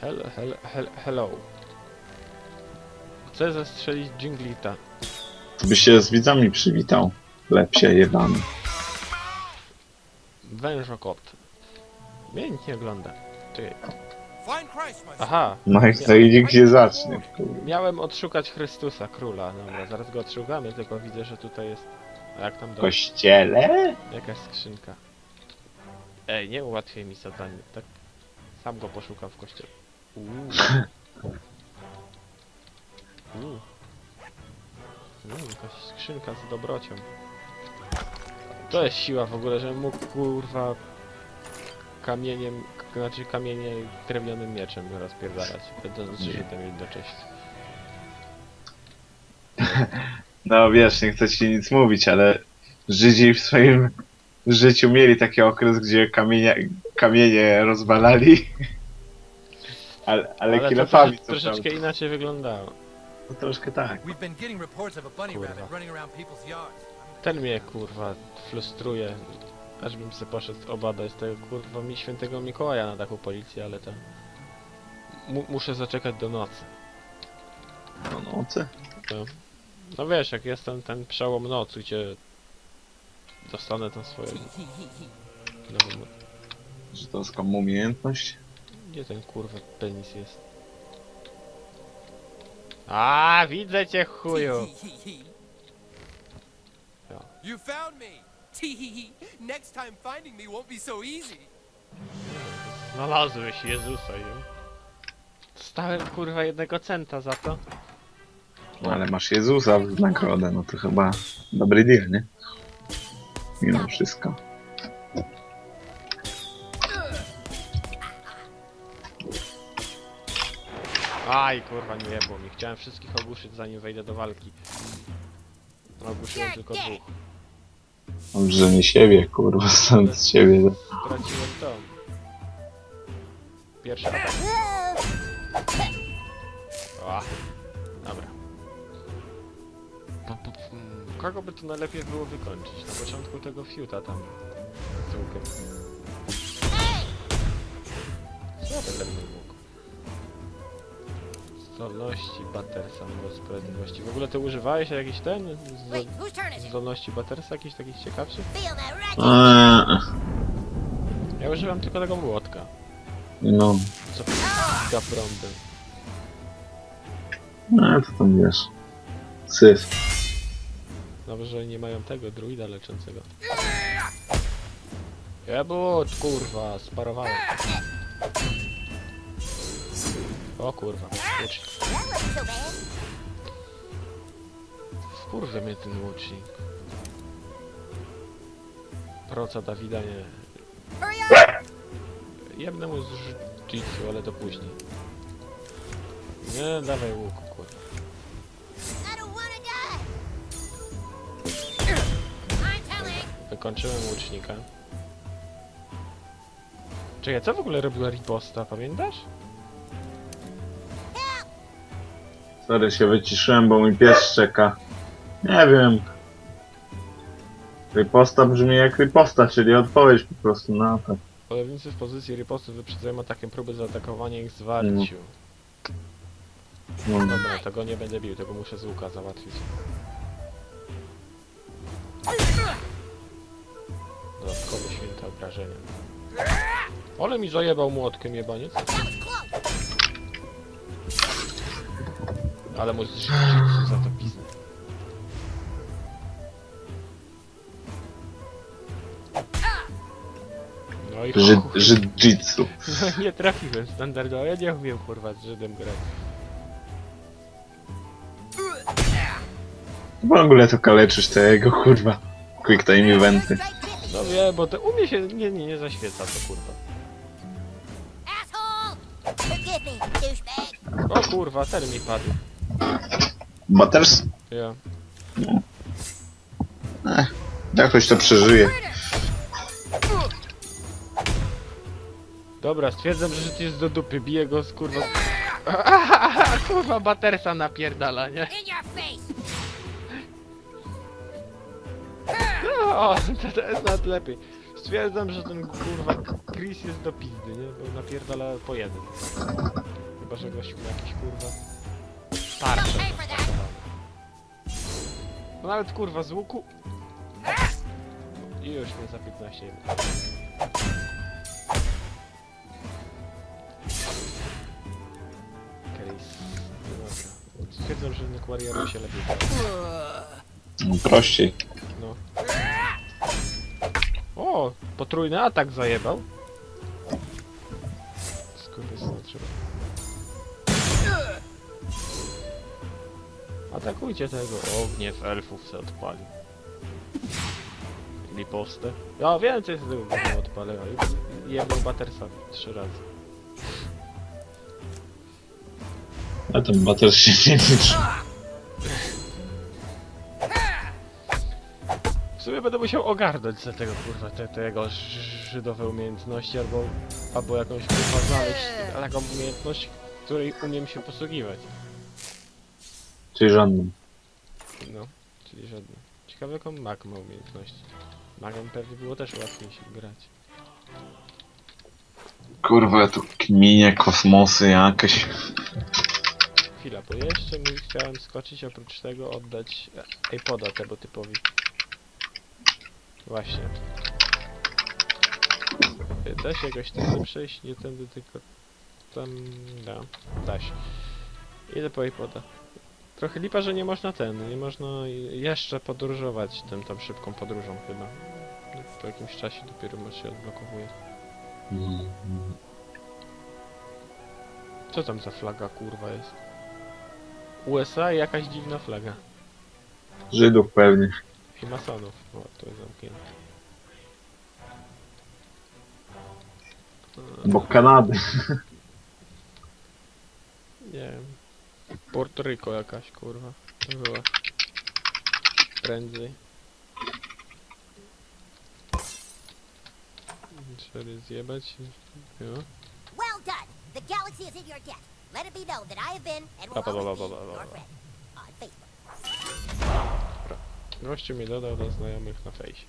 Hello, hello, hello, hello. Chcę zastrzelić Jinglita. To byś się z widzami przywitał. Lepsie jebany. Wężokot. Mnie nikt nie ogląda. Son. Aha, No i to idzie gdzie zacznie. miałem odszukać Chrystusa, króla. Dobra, zaraz go odszukamy, tylko widzę, że tutaj jest... A jak tam W do... kościele? Jakaś skrzynka. Ej, nie ułatwiaj mi zadanie, tak? Sam go poszukam w kościele. Uuu. Uuu. Uuu, jakaś skrzynka z dobrocią. To jest siła w ogóle, że mógł kurwa kamieniem, znaczy kamienie drewnionym mieczem rozpierdalać, będąc Żydem jednocześnie. No wiesz, nie chcę ci nic mówić, ale Żydzi w swoim życiu mieli taki okres, gdzie kamienia, kamienie rozwalali. Ale, ale, to kilofami trosze, co troszeczkę prawda. inaczej wyglądało. No troszkę tak. We've been getting reports of a bunny Kurwa. rabbit running around people's yards. Ten mnie kurwa frustruje. Aż bym se poszedł obadać tego kurwa mi świętego Mikołaja na taką policję, ale to... Mu muszę zaczekać do nocy. No nocy. No wiesz, jak jestem ten przełom nocy, gdzie dostanę tą swoją nową... Że to skąd umiejętność? Gdzie ten kurwa penis jest? A, widzę cię chuju! You found me. Next time finding me won't be so easy. Znalazłeś Jezusa, jo. Dostałem kurwa jednego centa za to. No ale masz Jezusa w nagrodę, no to chyba dobry deal, nie? Mimo wszystko. Aj, kurwa, nie jebło mi. Chciałem wszystkich ogłuszyć zanim wejdę do walki. Ogłuszyłem tylko dwóch. Dobrze, że nie siebie, kurwa, stąd z siebie. Straciłem to. Pierwszy atak. O, dobra. Mm, Kogo by to najlepiej było wykończyć? Na początku tego fiuta tam. Z łukiem. Co by ten? Zdolności Battersa mimo sprawiedliwości. W ogóle ty używałeś jakiś ten? It? zdolności Battersa jakiś takich ciekawszych? Eee, Ja używam tylko tego młotka. no, Co pika prądem. no to tam wiesz. Syf. Dobrze, że nie mają tego druida leczącego. Jebut, kurwa, sparowałem. O kurwa, łucznik. Wkurwia mnie ten łucznik. Proca Dawida nie. Jebnę mu z ale to później. Nie, dawaj łuku, kurwa. Wykończyłem łucznika. Czekaj, co w ogóle robiła riposta, pamiętasz? Sorry, się wyciszyłem, bo mój pies czeka. Nie wiem. Riposta brzmi jak riposta, czyli odpowiedź po prostu na atak. Wojownicy w pozycji riposty wyprzedzają atakiem próby zaatakowania ich zwarciu. No, Dobra, tego nie będę bił, tego muszę z łuka załatwić. Dodatkowe święte obrażenia. Ale mi zajebał młotkiem jebaniec. Ale mu zrzucił za to piznę. No i Żyd, chuj. No nie trafiłem standardowo, ja nie umiem kurwa z Żydem grać. W ogóle to kaleczysz te jego kurwa. Quick time eventy. No wiem, bo to u mnie się nie, nie, nie zaświeca to kurwa. asshole! Forgive me, douchebag. O kurwa, ten mi padł. Butters? Ja. Jakoś to przeżyje. Dobra, stwierdzam, że życie jest do dupy, biję go z kurwa... kurwa, batersa napierdala, nie? In your face! O, to, jest nawet lepiej. Stwierdzam, że ten kurwa Chris jest do pizdy, nie? Bo napierdala po jeden. Chyba, że gościu ma jakiś kurwa... Tarczę. No nawet kurwa z łuku. I już mnie za 15 jeden. Chris. Dobra. Stwierdzam, że na Warriorze się lepiej gra. Prościej. No. O! Potrójny atak zajebał. Atakujcie tego. O, gniew elfów se odpalił. Liposte. Ja więcej z tego gówna odpalę. a Jedną batersa trzy razy. A ten bater się nie liczy. W sumie będę musiał ogarnąć za tego kurwa, te, te jego ż- żydowe umiejętności albo, albo jakąś kurwa znaleźć taką umiejętność, której umiem się posługiwać. Czyli żadnym. No, czyli żadne. Ciekawe jaką mag ma umiejętności. Magiem pewnie było też łatwiej się grać. Kurwa, tu kminie, kosmosy jakieś. Chwila, bo jeszcze mi chciałem skoczyć oprócz tego oddać iPoda temu typowi. Właśnie. Da się jakoś tędy przejść, nie tędy tylko tam... da, da się. Idę po iPoda. Trochę lipa, że nie można ten, nie można jeszcze podróżować tym tam szybką podróżą chyba. Po jakimś czasie dopiero może się odblokowuje. Co tam za flaga kurwa jest? USA i jakaś dziwna flaga. Żydów pewnie. I masonów. O, to jest zamknięte. Bo Kanady. Nie wiem. Puerto Rico jakaś kurwa. To była. Prędzej. Cztery zjebać. Jo. Well done. The galaxy is in your debt. Let it be known that I have been and will always ba, be your friend. On Facebook. Gościu mnie dodał do znajomych na fejsie.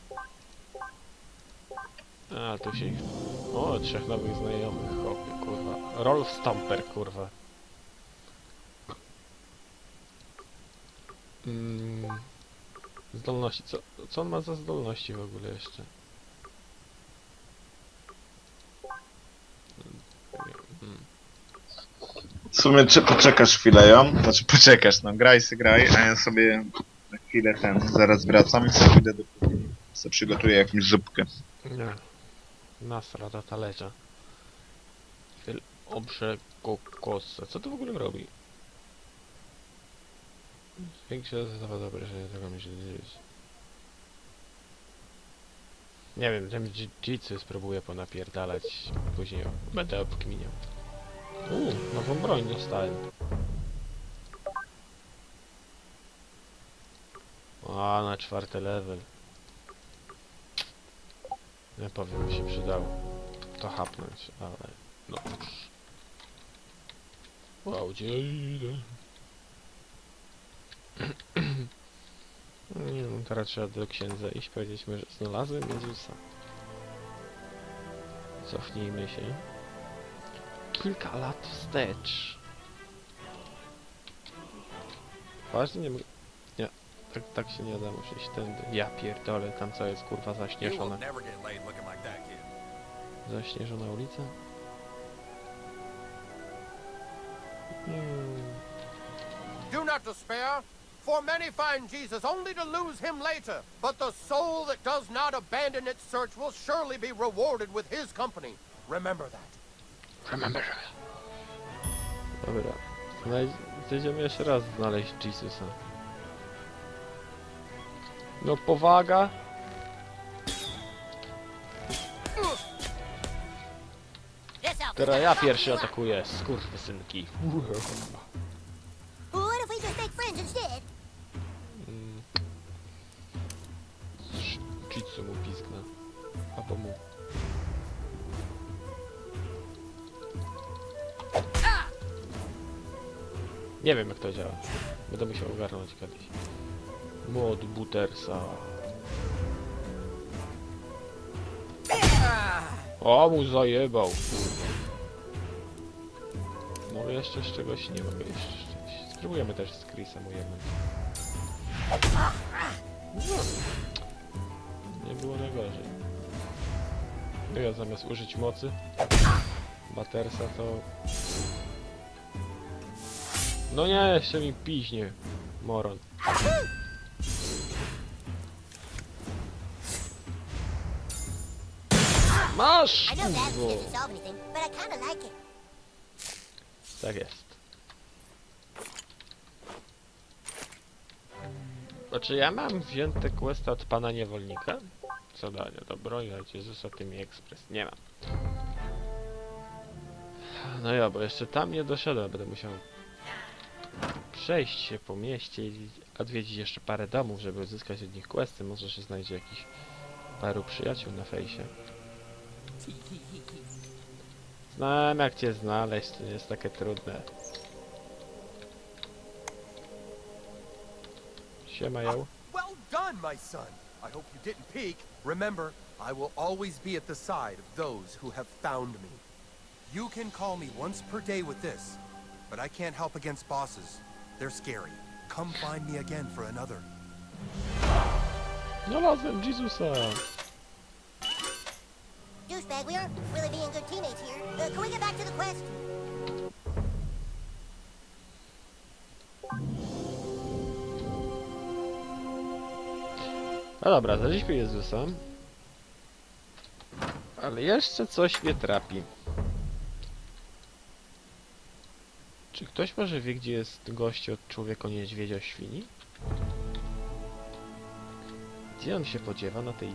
A, tu się... O, trzech nowych znajomych, chłopie, kurwa. Rolf Stamper, kurwa. Mm, zdolności, co, co on ma za zdolności w ogóle jeszcze? W sumie czy poczekasz chwilę, ją? Znaczy poczekasz, no graj se graj, a ja sobie na chwilę ten, zaraz wracam i sobie pójdę do kuchni. przygotuję jakąś zupkę. Nie. Nasra do talerza. Chwil obrze kokosa. Co to w ogóle robi? Większe zastawa dobre, że tego mi się. Nie wiem, ten jitsu spróbuję ponapierdalać. Później będę obkminiał. Uuu, nową broń dostałem. A, na czwarty level. Nie powiem, mi się przydało to hapnąć, ale no cóż. Wow, gdzie idę? Nie wiem, teraz trzeba do księdza iść, powiedzieć mu, że znalazłem Jezusa. Cofnijmy się. Kilka lat wstecz. Ważnie nie mogę... Nie, tak, tak się nie da, muszę iść tędy. Ja pierdolę, tam co jest kurwa kid. Zaśnieżona ulica? Hmm. Do not despair, for many find Jesus only to lose him later. But the soul that does not abandon its search will surely be rewarded with his company. Remember that. Remember. Dobra. Znaj- Znajdziemy jeszcze raz znaleźć Jezusa. No powaga. This elf is Teraz ja pierwszy atakuję, skurwysynki. What Nie wiem jak to działa. Będę musiał ogarnąć kiedyś. Mod Butersa. O, mu zajebał. Mogę jeszcze z czegoś? Nie mogę jeszcze. Spróbujemy też z Chrisem ujemać. No. Nie było najgorzej. No ja zamiast użyć mocy Batersa to... No nie, jeszcze mi piźnie. Moron. Masz! Kurwo. Tak jest. Znaczy ja mam wzięte questa od pana niewolnika? Zadanie do broni od Jezusa Tymi Express. Nie mam. No ja, bo jeszcze tam nie doszedłem, będę musiał przejść się po mieście i odwiedzić jeszcze parę domów, żeby uzyskać od nich questy. Może się znajdzie jakiś paru przyjaciół na fejsie. Znam jak cię znaleźć, to nie jest takie trudne. Siema ją. Well done, my son. I hope you didn't peek. Remember, I will always be at the side of those who have found me. You can call me once per day with this, but I can't help against bosses. They're scary. Come find me again for another. Znalazłem Jezusa! Douchebag, we aren't really being good teammates here. Uh, can we get back to the quest? No dobra, znaleźliśmy Jezusa. Ale jeszcze coś mnie trapi. Czy ktoś może wie, gdzie jest gość od człowieka niedźwiedzia świni? Gdzie on się podziewa na tej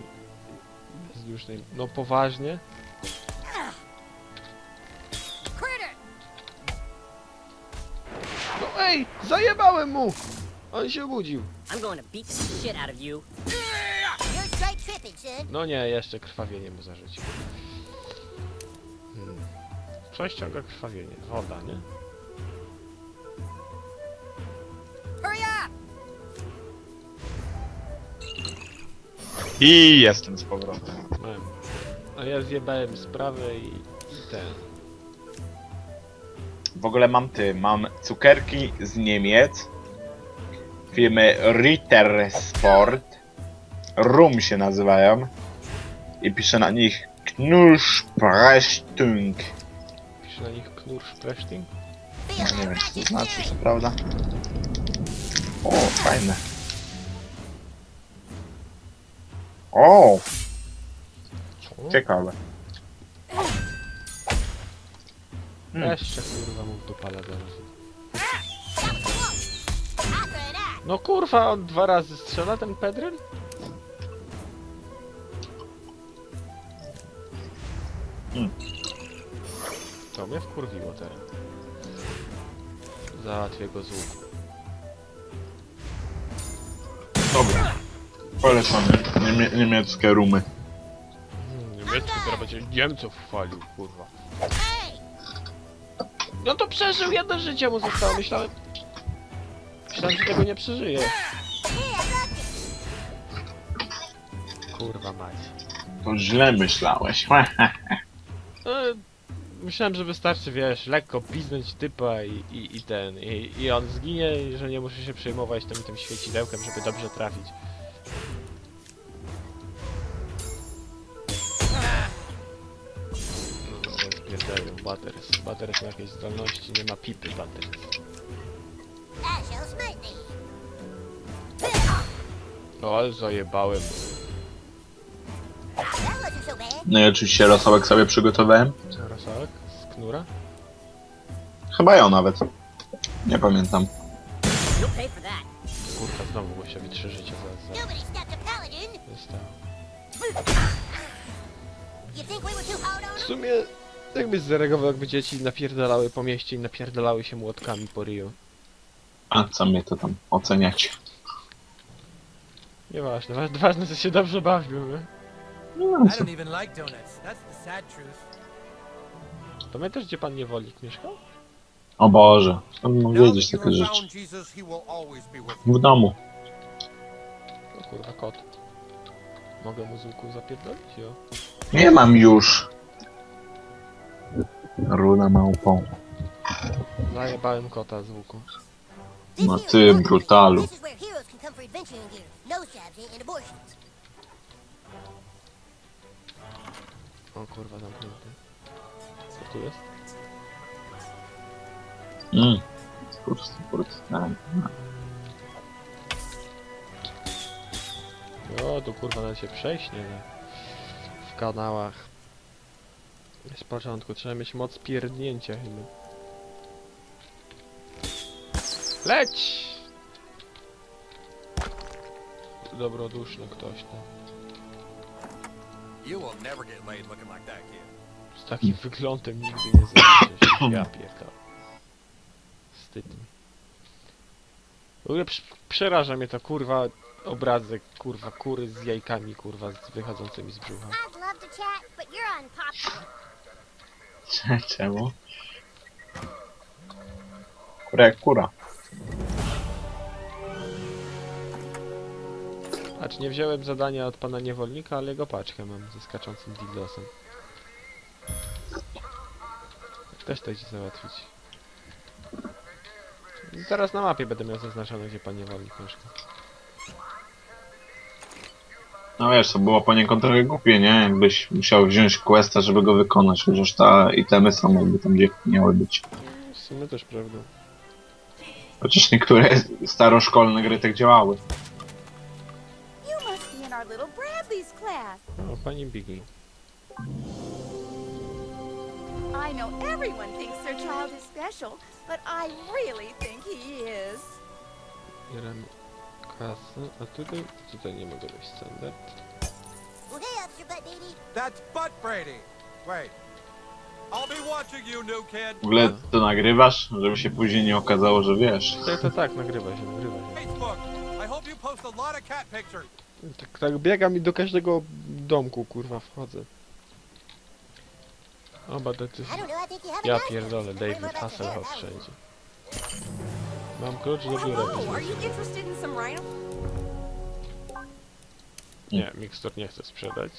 bezdusznej... No poważnie? No ej! Zajebałem mu! On się obudził. I'm going to beat the shit out of you. You're straight tripping, son. No nie, jeszcze krwawienie mu zarzucił. Hmm. Co ściąga krwawienie? Woda, nie? I jestem z powrotem. Mam. No ja zjebałem sprawę i, i ten. W ogóle mam ty, mam cukierki z Niemiec firmy Ritter Sport. Rum się nazywają. I piszę na nich Knursprechtung. Pisze na nich knur Sprechting. Feel Nie wiem, co to znaczy, co prawda. O, fajne. O, ciekawe. Hmm. Jeszcze kurwa mu w dupala zaraz. No kurwa, on dwa razy strzela ten Pedryl? Hmm. To mnie wkurwiło teraz. Załatwię go z łuku. Dobra. Polecamy. Niemie niemieckie rumy. Niemiecki teraz będzie Niemców chwalił, kurwa. No to przeżył, jedno życie mu zostało, myślałem... Myślałem, że tego nie przeżyje. Kurwa mać. To źle myślałeś. No, myślałem, że wystarczy, wiesz, lekko piznąć typa i, i, i ten, i, i on zginie, i że nie muszę się przejmować tym, tym świecidełkiem, żeby dobrze trafić. Butters. Butters ma jakieś zdolności, nie ma pipy Butters. That shall smite thee. O, ale zajebałem. No i oczywiście rosołek sobie przygotowałem. Rosołek z knura? Chyba ja nawet. Nie pamiętam. Kurka, znowu gościowi trzy życia za, za zostało. W him? Sumie, jakbyś zareagował, jakby dzieci napierdalały po mieście i napierdalały się młotkami po Rio. A co mnie to tam oceniać? Nieważne, wa ważne, że się dobrze bawił, nie? No, I co? don't even like donuts. That's the sad truth. Pamiętasz, gdzie pan niewolnik mieszkał? O Boże, skąd mam Now wiedzieć that you takie have rzeczy? found Jesus, he will always be with you. W domu. O kurwa, kot. Mogę mu z łuku zapierdolić, jo? Nie mam już. Runa małpą. Zajebałem kota z łuku. No ty, Wonder. brutalu. O kurwa, zamknięty. Co tu jest? Mm. Kurs, kurs. O, tu kurwa nawet się przejść nie da. W kanałach. Z początku trzeba mieć moc pierdnięcia chyba. Leć! Dobroduszny ktoś tam. You will never get laid looking like that, kid. Z takim wyglądem nigdy nie zobaczysz. Ja pierdolę. Wstyd mi. W ogóle przeraża mnie to kurwa obrazek kurwa kury z jajkami kurwa z wychodzącymi z brzucha. I'd love to chat, but you're unpopular. Czemu? Kura jak kura. Acz nie wziąłem zadania od pana niewolnika, ale jego paczkę mam ze skaczącym dildosem. Też to idzie załatwić. Zaraz na mapie będę miał zaznaczone, gdzie pan niewolnik mieszka. No wiesz, to było poniekąd trochę głupie, nie? Jakbyś musiał wziąć questa, żeby go wykonać, chociaż ta itemy są jakby tam gdzie miały być. W sumie też prawda. Chociaż niektóre staroszkolne gry tak działały. You must be in our little Bradley's class. O, pani Biggie. I know everyone thinks their child is special, but I really think he is. Bieram a tutaj, tutaj nie mogę wejść standard. Well, hey, Officer Butt. That's Butt Brady. Wait. I'll be watching you, new kid. W ogóle to nagrywasz, żeby się później nie okazało, że wiesz. Tak, to tak, nagrywa się, nagrywa się. Facebook. I hope you post a lot of cat pictures. Tak, tak biegam i do każdego domku, kurwa, wchodzę. Oba I decyzje. don't know, I think you have a Ja nice pierdolę, one. David your Hasselhoff wszędzie. Mam klucz do biura. Nie, mikstur nie chcę sprzedać.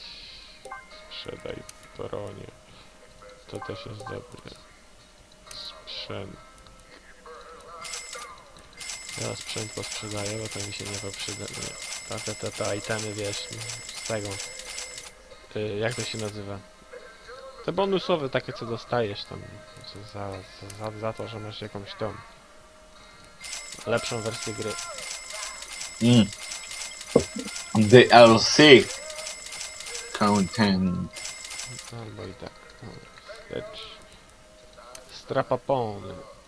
Sprzedaj bronie. To też jest dobre. Sprzęt. Ja sprzęt posprzedaję, bo to mi się nie poprzyda. Nie. Ta, te, te, te itemy, wiesz, z tego. Y, jak to się nazywa? Te bonusowe takie, co dostajesz tam za, za, za, za to, że masz jakąś tą lepszą wersję gry. Mm. DLC. Content. Albo i tak. Lecz. Strapapon.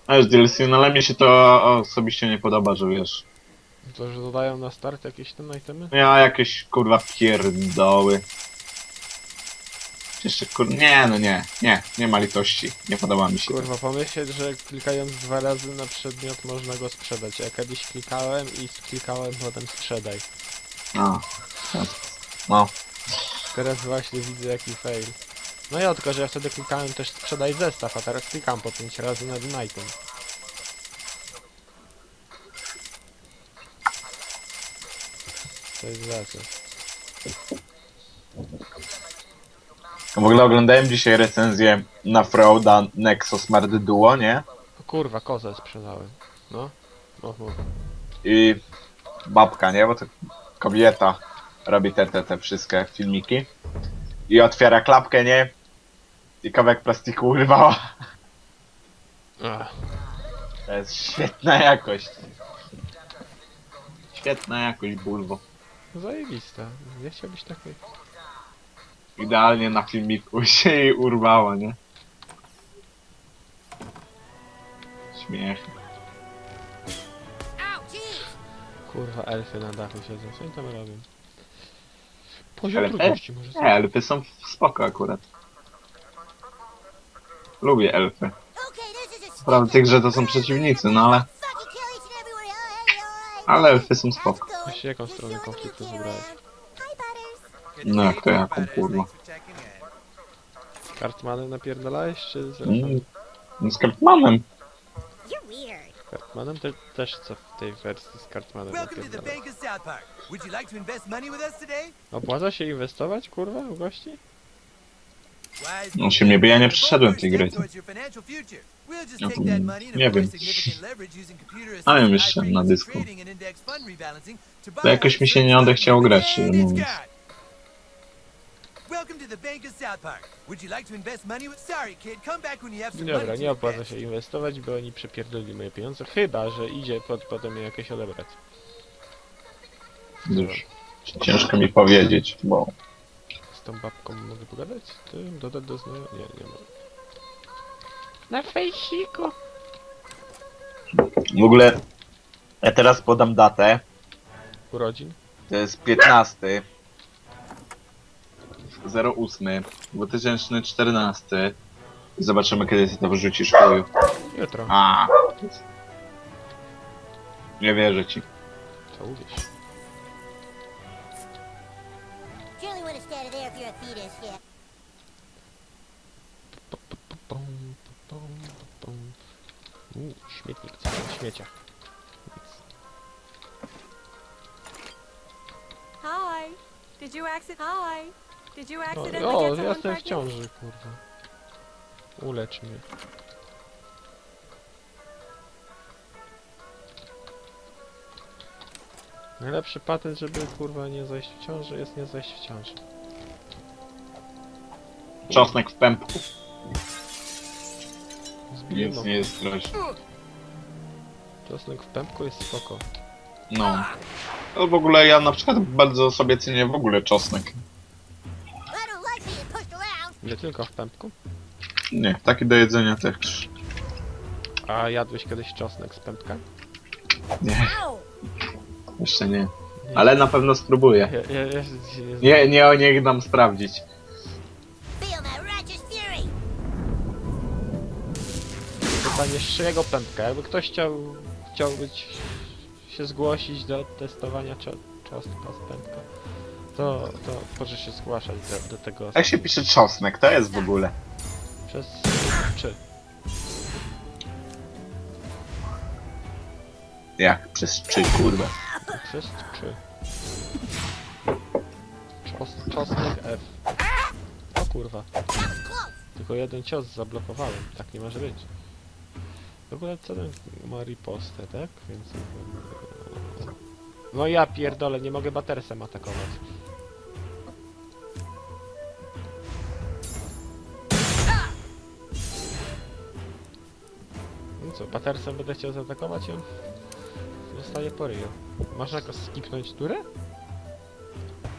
A już DLC, no ale mi się to osobiście nie podoba, że wiesz. To, że dodają na start jakieś tam itemy? Ja jakieś kurwa pierdoły. Jeszcze kur... Nie, no nie, nie, nie ma litości. Nie podoba mi się. Kurwa, pomyśleć, że klikając dwa razy na przedmiot można go sprzedać. Ja kiedyś klikałem i klikałem potem sprzedaj. No. No. Teraz właśnie widzę jaki fail. No ja tylko, że ja wtedy klikałem też sprzedaj zestaw, a teraz klikam po 5 razy na jeden item. To jest za co. W ogóle oglądałem dzisiaj recenzję na Frauda Nexo Smart Duo, nie? O kurwa, kozę sprzedałem. No. No, mów. I babka, nie? Bo to kobieta robi te, te, te wszystkie filmiki. I otwiera klapkę, nie? I kawałek plastiku urwała. Ach. To jest świetna jakość. Świetna jakość, bulwo. Zajebista. Nie chciałbyś takiej. Idealnie na filmiku się jej urwała, nie? Śmiech. Kurwa, elfy na dachu siedzą. Co oni tam robią? Poziom Ale trudności może Nie, elfy są spoko akurat. Lubię elfy. Prawda, tych, że to są przeciwnicy, no ale... Ale elfy są spoko. Właśnie jaką stronę konfliktu wybrałeś? No jak to jaką kurwa. Kartmanem napierdalałeś, czy z Mm, no z Cartmanem. You're weird. Kartmanem te, też co w tej wersji z Kartmanem Welcome to the napierdalałeś. Bank of South Park. Would you like to invest money with us today? Opłaca się inwestować, kurwa, u gości? On się mnie, bo ja nie przeszedłem tej gry. No, nie wiem. Mam jeszcze na dysku. To jakoś mi się nie odechciało grać, szczerze mówiąc. Welcome to the Bank of South Park. Would you like to invest money? Sorry, kid. Come back when you have some Dobra, money nie to opłaca invest. się inwestować, bo oni przepierdolili moje pieniądze, chyba, że idzie pod, potem je jakieś odebrać. Już ciężko mi powiedzieć, bo Z tą babką mogę pogadać? Tym dodać do znajomych? Nie, nie mogę. Na fejsiku! w ogóle ja teraz podam datę. Urodzin? To jest 15 08 2014 Zobaczymy kiedy ty to wrzucisz chuju. Jutro. A. Nie wierzę ci. Co uwierz? Surely there if you're a fetus, yeah. Pum. Uuu, śmietnik, co tam w śmieciach? Hi. Did you accident? Hi. O, o ja jestem w ciąży, kurwa. Ulecz mnie. Najlepszy patent, żeby kurwa nie zajść w ciąży, jest nie zajść w ciąży. Czosnek w pępku. Zbiłem Nic nie jest groźne. Czosnek w pępku jest spoko. No. No w ogóle ja na przykład bardzo sobie cenię w ogóle czosnek. Nie tylko w pępku. Nie, taki do jedzenia też. A jadłeś kiedyś czosnek z pępka? Nie, jeszcze nie. Ale na pewno spróbuję. Ja, ja, ja, ja, Nie, nie, niech dam sprawdzić. Feel that righteous fury. Pytanie z czyjego pępka? Jakby ktoś chciał, chciał być, się zgłosić do testowania czo, czosnka z pępka, to, to proszę się zgłaszać do, do tego Jak się pisze czosnek, to jest w ogóle. przez czy. Jak? Przez czy, kurwa. Przez czy. Czos, czosnek F. O kurwa. Tylko jeden cios zablokowałem. Tak nie może być. W ogóle co ten ma ripostę, tak? Więc... No ja pierdolę, nie mogę batersem atakować. No co, batersem będę chciał zaatakować ją? Zostaje po ryju. Można go skipnąć turę?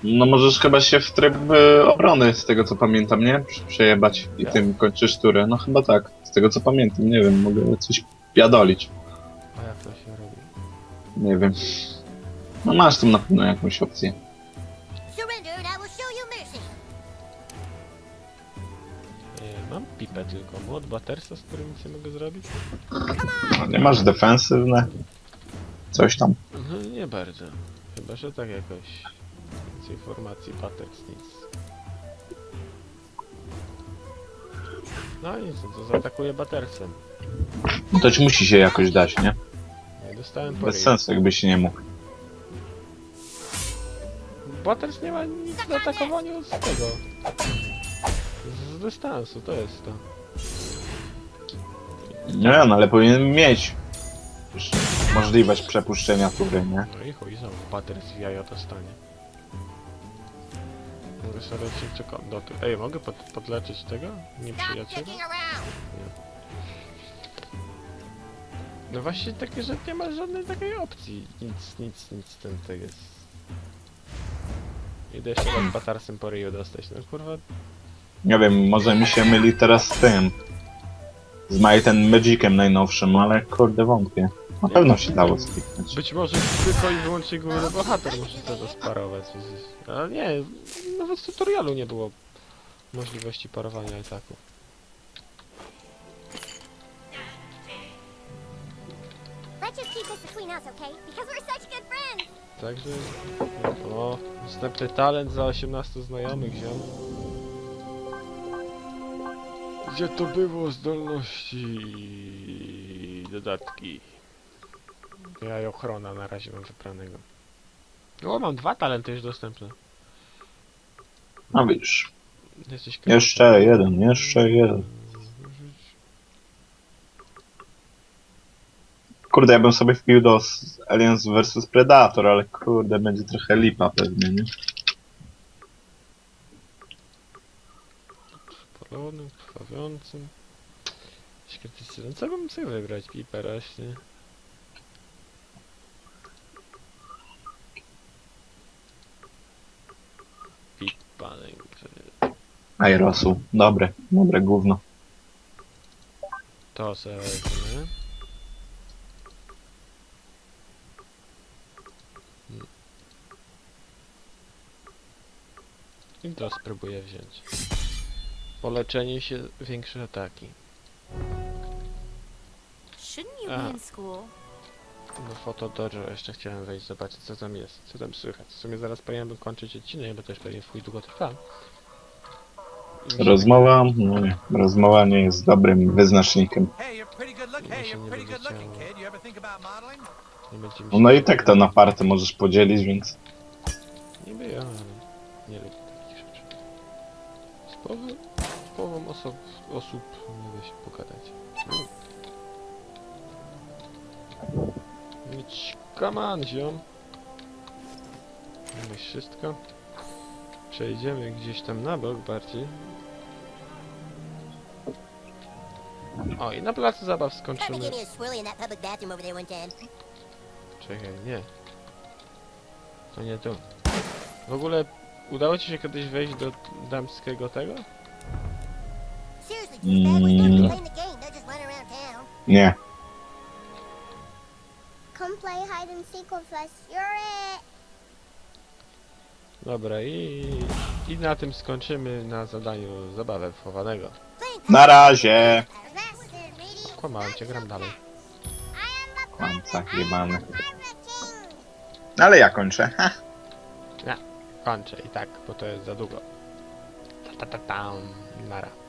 No możesz chyba się w tryb y, obrony, z tego co pamiętam, nie? Prze- Przejebać i Tak. tym kończysz turę. No chyba tak, z tego co pamiętam, nie wiem, mogę coś piadolić. A jak to się robi? Nie wiem. No masz tam na pewno jakąś opcję. E, mam pipę tylko. Młot batersa, z którym nic nie mogę zrobić? Nie masz defensywne? Coś tam. No nie bardzo. Chyba, że tak jakoś. Więcej informacji, pateks, nic. No nic, no to zaatakuję batersem. No to ci musi się jakoś dać, nie? Nie dostałem po Bez ryju. sensu jakbyś nie mógł. Baters nie ma nic do atakowania z tego. Z dystansu, to jest to. Nie no, ale powinien mieć już możliwość przepuszczenia tury, nie? No i chuj, znowu baters w jajo dostanie. Mogę sobie lecieć czekam do ty. Ej, mogę pod, podleczyć tego? Nie Stop przyjaciela? dicking around. No właśnie takie, że nie ma żadnej takiej opcji. Nic, nic, nic ten to jest. Idę się raz batarsem po ryju dostać, no kurwa. Nie wiem, może mi się myli teraz z tym. Z My ten Magicem najnowszym, ale kurde wątpię. Na pewno się dało skipnąć. Być może tylko i wyłącznie główny bohater musi to sparować. Ale nie, nawet w tutorialu nie było możliwości parowania ataku. Let's just keep this between us, okay? Because we're such. Także... O, następny talent za 18 znajomych ziom. Gdzie to było zdolności dodatki? Ja i ochrona na razie mam wypranego. O, mam dwa talenty już dostępne. No widzisz. Jesteś Jeszcze jeden, jeszcze jeden. Kurde, ja bym sobie wpił do s- Aliens vs Predator, ale kurde, będzie trochę lipa pewnie, nie? Polonym, krwawiącym. Śmiertelnym. Co bym sobie wybrać? Pipa rośnie. Pipa, najgorsze. Aerosu. Dobre, dobre gówno. To se wezmę. Hmm. I to spróbuję wziąć. Poleczenie się, większe ataki. Shouldn't you be in school? No foto dojo, jeszcze chciałem wejść, zobaczyć co tam jest, co tam słychać. W sumie zaraz powinienem kończyć odcinek, bo też pewnie w chuj długo trwa. I Rozmowa, no nie, rozmowa nie jest dobrym wyznacznikiem. Hey, you're pretty good Hey, you're pretty looking, did, kid. You ever think about modeling? Nie będzie mi się No i tak to na party możesz podzielić, więc Niby ja, ale nie lubię połową, połową osób, osób nie da się pogadać. Mieć ziom. Mamy wszystko. Przejdziemy gdzieś tam na bok bardziej. O, i na placu zabaw skończymy. Czekaj, nie. To nie tu. W ogóle udało ci się kiedyś wejść do damskiego tego? Mm. nie. Come play hide and seek with us. You're it. Dobra, i, i na tym skończymy na zadaniu zabawę wchowanego. Playing Na razie. Kłamałem cię, gram dalej. Kłamca jebany. King. Ale ja kończę. Ha. Kończę i tak, bo to jest za długo. Ta ta ta tam, nara.